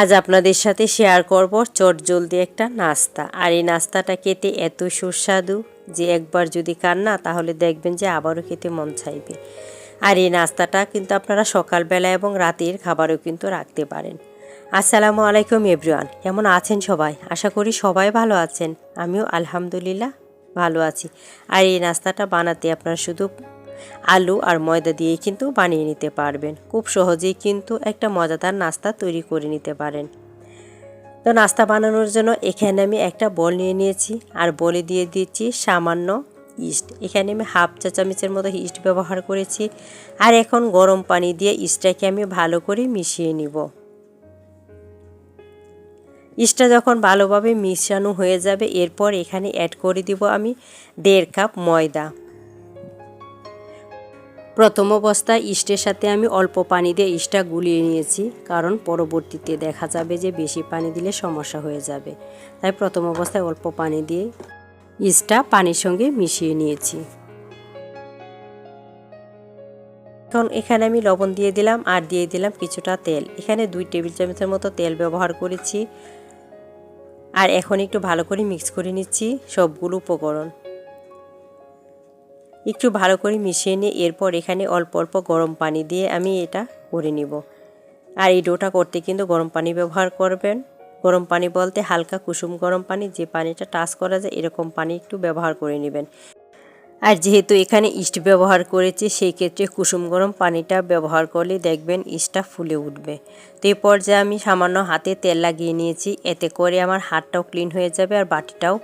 আজ আপনাদের সাথে শেয়ার করব চট জলদি একটা নাস্তা। আর এই নাস্তাটা খেতে এত সুস্বাদু যে একবার যদি খান না, তাহলে দেখবেন যে আবারও খেতে মন চাইবে। আর এই নাস্তাটা কিন্তু আপনারা সকালবেলা এবং রাতের খাবারও কিন্তু রাখতে পারেন। আসসালামু আলাইকুম এভরিওয়ান কেমন আছেন সবাই? আশা করি সবাই ভালো আছেন। আমিও আলহামদুলিল্লাহ ভালো আছি। আর এই নাস্তাটা বানাতে আপনারা শুধু আলু আর ময়দা দিয়ে কিন্তু বানিয়ে নিতে পারবেন। খুব সহজেই কিন্তু একটা মজাদার নাস্তা তৈরি করে নিতে পারেন। তো নাস্তা বানানোর জন্য এখানে আমি একটা বল নিয়ে নিয়েছি আর বলে দিয়ে দিচ্ছি সামান্য ইস্ট এখানে আমি হাফ চা চামচের মতো ইস্ট ব্যবহার করেছি। আর এখন গরম পানি দিয়ে ইস্টটাকে আমি ভালো করে মিশিয়ে নিব। ইস্টটা যখন ভালোভাবে মিশানো হয়ে যাবে, এরপর এখানে অ্যাড করে দিব আমি দেড় কাপ ময়দা। প্রথম অবস্থায় ইস্টের সাথে আমি অল্প পানি দিয়ে ইস্টটা গুলিয়ে নিয়েছি, কারণ পরবর্তীতে দেখা যাবে যে বেশি পানি দিলে সমস্যা হয়ে যাবে। তাই প্রথম অবস্থায় অল্প পানি দিয়ে ইস্টটা পানির সঙ্গে মিশিয়ে নিয়েছি। এখন এখানে আমি লবণ দিয়ে দিলাম, আর দিয়ে দিলাম কিছুটা তেল। এখানে দুই টেবিল চামচের মতো তেল ব্যবহার করেছি। আর এখন একটু ভালো করে মিক্স করে নিচ্ছি সবগুলো উপকরণ। একটু ভালো করে মিশিয়ে নিয়ে এরপর এখানে অল্প অল্প গরম পানি দিয়ে আমি এটা করে নিব। আর এই ডোটা করতে কিন্তু গরম পানি ব্যবহার করবেন। গরম পানি বলতে হালকা কুসুম গরম পানি, যে পানিটা টাচ করা যায় এরকম পানি একটু ব্যবহার করে নেবেন। আর যেহেতু এখানে ইস্ট ব্যবহার করেছি সেই ক্ষেত্রে কুসুম গরম পানিটা ব্যবহার করলে দেখবেন ইস্টটা ফুলে উঠবে। তো এই পর্যায়ে আমি সামান্য হাতে তেল লাগিয়ে নিয়েছি, এতে করে আমার হাতটাও ক্লিন হয়ে যাবে আর বাটিটাও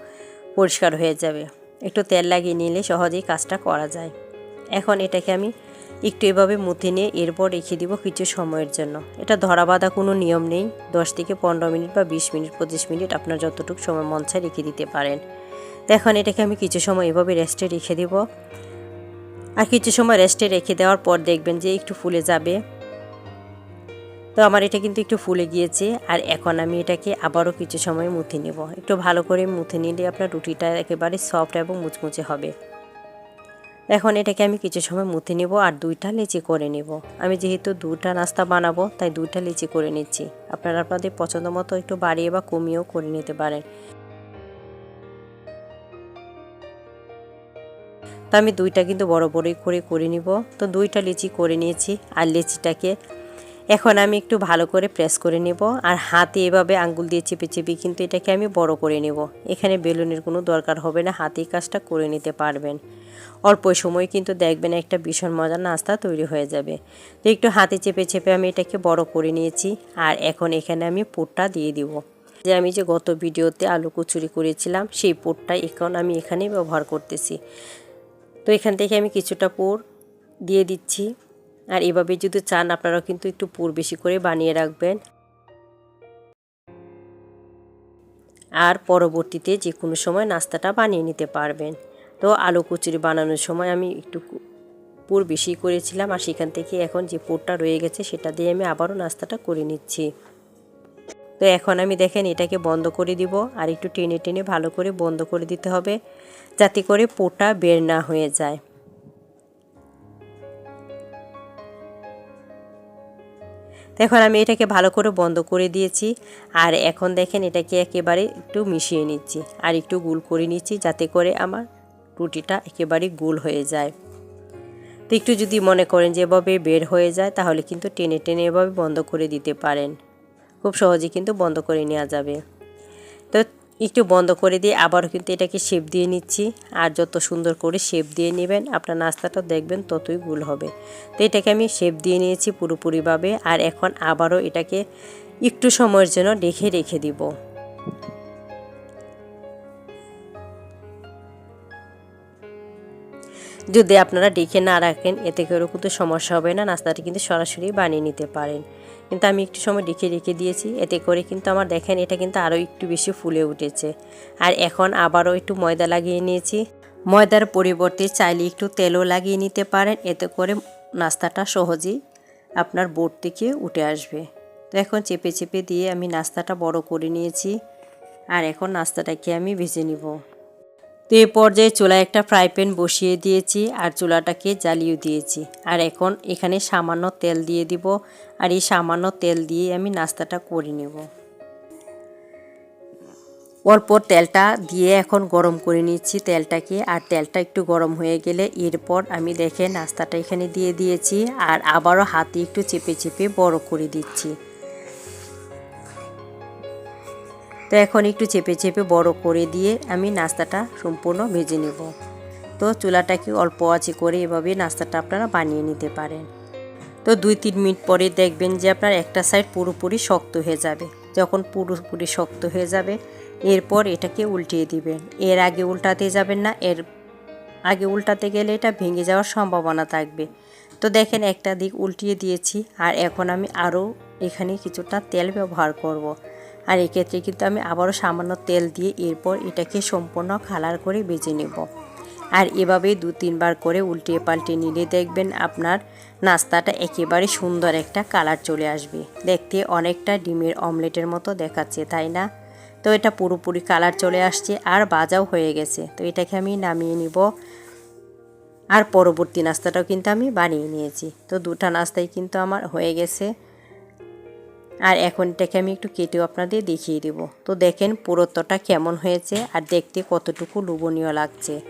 পরিষ্কার হয়ে যাবে। একটু তেল লাগিয়ে নিলে সহজেই কাজটা করা যায়। এখন এটাকে আমি একটু এভাবে মুথে নিয়ে এরপর রেখে দিব কিছু সময়ের জন্য। এটা ধরা বাঁধা কোনো নিয়ম নেই। দশ থেকে পনেরো মিনিট বা বিশ মিনিট, পঁচিশ মিনিট আপনার যতটুকু সময় মন চায় রেখে দিতে পারেন। এখন এটাকে আমি কিছু সময় এভাবে রেস্টে রেখে দেব। আর কিছু সময় রেস্টে রেখে দেওয়ার পর দেখবেন যে একটু ফুলে যাবে। তো আমার এটা কিন্তু একটু ফুলে গিয়েছে, আর এখন আমি এটাকে আবারও কিছু সময় মুথে নেব। একটু ভালো করে মুথে নিলে আপনার রুটিটা একেবারে সফট এবং মুচমুচে হবে। এখন এটাকে আমি কিছু সময় মুথে নেব আর দুইটা লিচি করে নেব। আমি যেহেতু দুটা নাস্তা বানাবো, তাই দুইটা লিচি করে নিচ্ছি। আপনারা আপনাদের পছন্দ মতো একটু বাড়িয়ে বা কমিয়েও করে নিতে পারেন। তো আমি দুইটা কিন্তু বড় বড়ই করে করে নিব। তো দুইটা লিচি করে নিয়েছি, আর লিচিটাকে এখন আমি একটু ভালো করে প্রেস করে নেব আর হাতে এভাবে আঙ্গুল দিয়ে চেপে চেপে কিন্তু এটাকে আমি বড় করে নেব। এখানে বেলুনের কোনো দরকার হবে না, হাতেই কাজটা করে নিতে পারবেন। অল্প সময় কিন্তু দেখবেন একটা ভীষণ মজার নাস্তা তৈরি হয়ে যাবে। তো একটু হাতে চেপে চেপে আমি এটাকে বড় করে নিয়েছি আর এখন এখানে আমি পুরটা দিয়ে দিব। যে আমি যে গত ভিডিওতে আলু কচুরি করেছিলাম, সেই পোটটা এখন আমি এখানে ব্যবহার করতেছি। তো এখান থেকে আমি কিছুটা পুর দিয়ে দিচ্ছি। আর এভাবে যদি চান আপনারা কিন্তু একটু পুর বেশি করে বানিয়ে রাখবেন। আর পরবর্তীতে যে কোনো সময় নাস্তাটা বানিয়ে নিতে পারবেন। তো আলু কচুরি বানানোর সময় আমি একটু পুর বেশি করেছিলাম আর সেখান থেকে এখন যে পুরটা রয়ে গেছে, সেটা দিয়ে আমি আবারও নাস্তাটা করে নিচ্ছি। তো এখন আমি দেখেন এটাকে বন্ধ করে দিব আর একটু টেনে টেনে ভালো করে বন্ধ করে দিতে হবে, যাতে করে পোটা বের না হয়ে যায়। এখন আমি এটাকে ভালো করে বন্ধ করে দিয়েছি। আর এখন দেখেন এটাকে একেবারে একটু মিশিয়ে নিচ্ছি। আর একটু গোল করে নিচ্ছি যাতে করে আমার রুটিটা একেবারে গোল হয়ে যায়। তো একটু যদি মনে করেন যে এভাবে বের হয়ে যায়, তাহলে কিন্তু টেনে টেনে এভাবে বন্ধ করে দিতে পারেন। খুব সহজে কিন্তু বন্ধ করে নেওয়া যাবে। তো একটু বন্ধ করে দিয়ে আবারও কিন্তু এটাকে শেপ দিয়ে নিচ্ছি। আর যত সুন্দর করে শেপ দিয়ে নেবেন, আপনার নাস্তাটা দেখবেন ততই গুল হবে। তো এটাকে আমি শেপ দিয়ে নিয়েছি পুরোপুরিভাবে। আর এখন আবারও এটাকে একটু সময়ের জন্য ডেকে রেখে দিব। যদি আপনারা ডেকে না রাখেন, এতে করে কিন্তু সমস্যা হবে না। নাস্তাটা কিন্তু সরাসরি বানিয়ে নিতে পারেন। কিন্তু আমি একটু সময় রেখে রেখে দিয়েছি, এতে করে কিন্তু আমার দেখেন এটা কিন্তু আরও একটু বেশি ফুলে উঠেছে। আর এখন আবারও একটু ময়দা লাগিয়ে নিয়েছি। ময়দার পরিবর্তে চাইলে একটু তেলও লাগিয়ে নিতে পারেন, এতে করে নাস্তাটা সহজেই আপনার বোর্ড থেকে উঠে আসবে। তো এখন চেপে চেপে দিয়ে আমি নাস্তাটা বড় করে নিয়েছি। আর এখন নাস্তাটাকে আমি ভেজে নিব। তো এই পর্যায়ে চুলায় একটা ফ্রাই প্যান বসিয়ে দিয়েছি আর চুলাটাকে জ্বালিয়ে দিয়েছি। আর এখন এখানে সামান্য তেল দিয়ে দিব আর এই সামান্য তেল দিয়ে আমি নাস্তাটা করে নেব। অল্প তেলটা দিয়ে এখন গরম করে নিচ্ছি তেলটাকে আর তেলটা একটু গরম হয়ে গেলে এরপর আমি দেখে নাস্তাটা এখানে দিয়ে দিয়েছি আর আবারও হাতে একটু চেপে চেপে বড় করে দিচ্ছি। তো এখন একটু চেপে চেপে বড় করে দিয়ে আমি নাস্তাটা সম্পূর্ণ ভেজে নেব। তো চুলাটাকে অল্প আঁচে করে এভাবে নাস্তাটা আপনারা বানিয়ে নিতে পারেন। তো দুই তিন মিনিট পরে দেখবেন যে আপনার একটা সাইড পুরোপুরি শক্ত হয়ে যাবে। যখন পুরোপুরি শক্ত হয়ে যাবে, এরপর এটাকে উল্টিয়ে দিবেন। এর আগে উল্টাতে যাবেন না, এর আগে উল্টাতে গেলে এটা ভেঙে যাওয়ার সম্ভাবনা থাকবে। তো দেখেন একটা দিক উল্টিয়ে দিয়েছি, আর এখন আমি আরও এখানে কিছুটা তেল ব্যবহার করব। আর এক্ষেত্রে কিন্তু আমি আবারও সামান্য তেল দিয়ে এরপর এটাকে সম্পূর্ণ কালার করে বেজে নেব। আর এভাবেই দু তিনবার করে উল্টিয়ে পাল্টে নিলে দেখবেন আপনার নাস্তাটা একেবারে সুন্দর একটা কালার চলে আসবে। দেখতে অনেকটা ডিমের অমলেটের মতো দেখাচ্ছে, তাই না? তো এটা পুরোপুরি কালার চলে আসছে আর বাজাও হয়ে গেছে। তো এটাকে আমি নামিয়ে নিব। আর পরবর্তী নাস্তাটাও কিন্তু আমি বানিয়ে নিয়েছি। তো দুটা নাস্তাই কিন্তু আমার হয়ে গেছে। আর এখন এটাকে আমি একটু কেটেও আপনাদের দেখিয়ে দেব। তো দেখেন পুরোত্বটা কেমন হয়েছে আর দেখতে কতটুকু লোভনীয় লাগছে।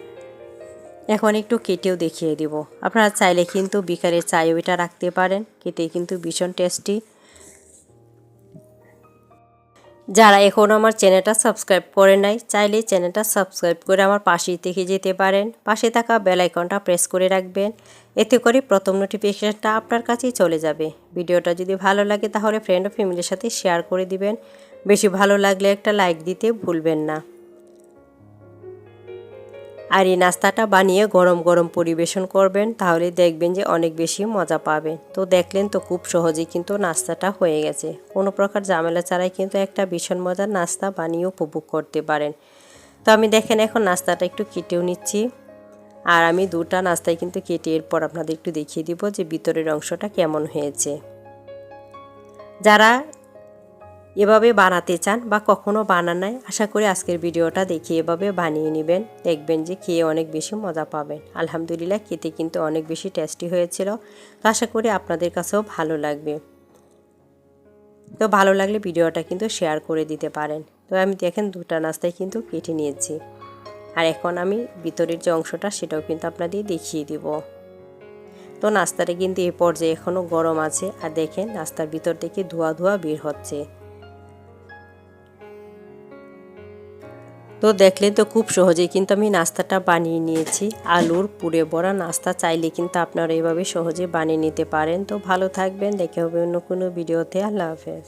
এখন একটু কেটেও দেখিয়ে দেব। আপনারা চাইলে কিন্তু বিকারের চায়ও এটা রাখতে পারেন কেটে কিন্তু ভীষণ টেস্টি যারা এখন আমার চ্যানেলটা সাবস্ক্রাইব করে নাই, চাইলে চ্যানেলটা সাবস্ক্রাইব করে আমার পাশেই থেকে যেতে পারেন। পাশে থাকা বেল আইকনটা প্রেস করে রাখবেন। এতে করে প্রথম নোটিফিকেশানটা আপনার কাছেই চলে যাবে। ভিডিওটা যদি ভালো লাগে তাহলে ফ্রেন্ড ও ফ্যামিলির সাথে শেয়ার করে দিবেন। বেশি ভালো লাগলে একটা লাইক দিতে ভুলবেন না। আর এই নাস্তাটা বানিয়ে গরম গরম পরিবেশন করবেন, তাহলে দেখবেন যে অনেক বেশি মজা পাবেন। তো দেখলেন তো খুব সহজেই কিন্তু নাস্তাটা হয়ে গেছে। কোনো প্রকার ঝামেলা ছাড়াই কিন্তু একটা ভীষণ মজার নাস্তা বানিয়ে উপভোগ করতে পারেন। তো আমি দেখেন এখন নাস্তাটা একটু কেটেও নিচ্ছি। আর আমি দুটা নাস্তায় কিন্তু কেটে এরপর আপনাদের একটু দেখিয়ে দিব যে ভিতরের অংশটা কেমন হয়েছে। যারা এভাবে বানাতে চান বা কখনো বানান নাই, আশা করি আজকের ভিডিওটা দেখে এভাবে বানিয়ে নেবেন। দেখবেন যে খেয়ে অনেক বেশি মজা পাবেন। আলহামদুলিল্লাহ, খেতে কিন্তু অনেক বেশি টেস্টি হয়েছিল। তো আশা করি আপনাদের কাছেও ভালো লাগবে। তো ভালো লাগলে ভিডিওটা কিন্তু শেয়ার করে দিতে পারেন। তো আমি দেখেন দুটা নাস্তায় কিন্তু কেটে নিয়েছি। আর এখন আমি ভিতরের যে অংশটা, সেটাও কিন্তু আপনাদের দেখিয়ে দিব। তো নাস্তাটা কিন্তু এ পর্যায়ে এখনও গরম আছে। আর দেখেন, নাস্তার ভিতর থেকে ধোয়া ধোয়া বের হচ্ছে। তো দেখলেন তো খুব সহজেই কিন্তু আমি নাস্তাটা বানিয়ে নিয়েছি। আলুর পুড়ে বড়া নাস্তা চাইলে কিন্তু আপনারা এভাবে সহজে বানিয়ে নিতে পারেন। তো ভালো থাকবেন, দেখে হবে অন্য কোনো ভিডিওতে। আল্লাহ হাফেজ।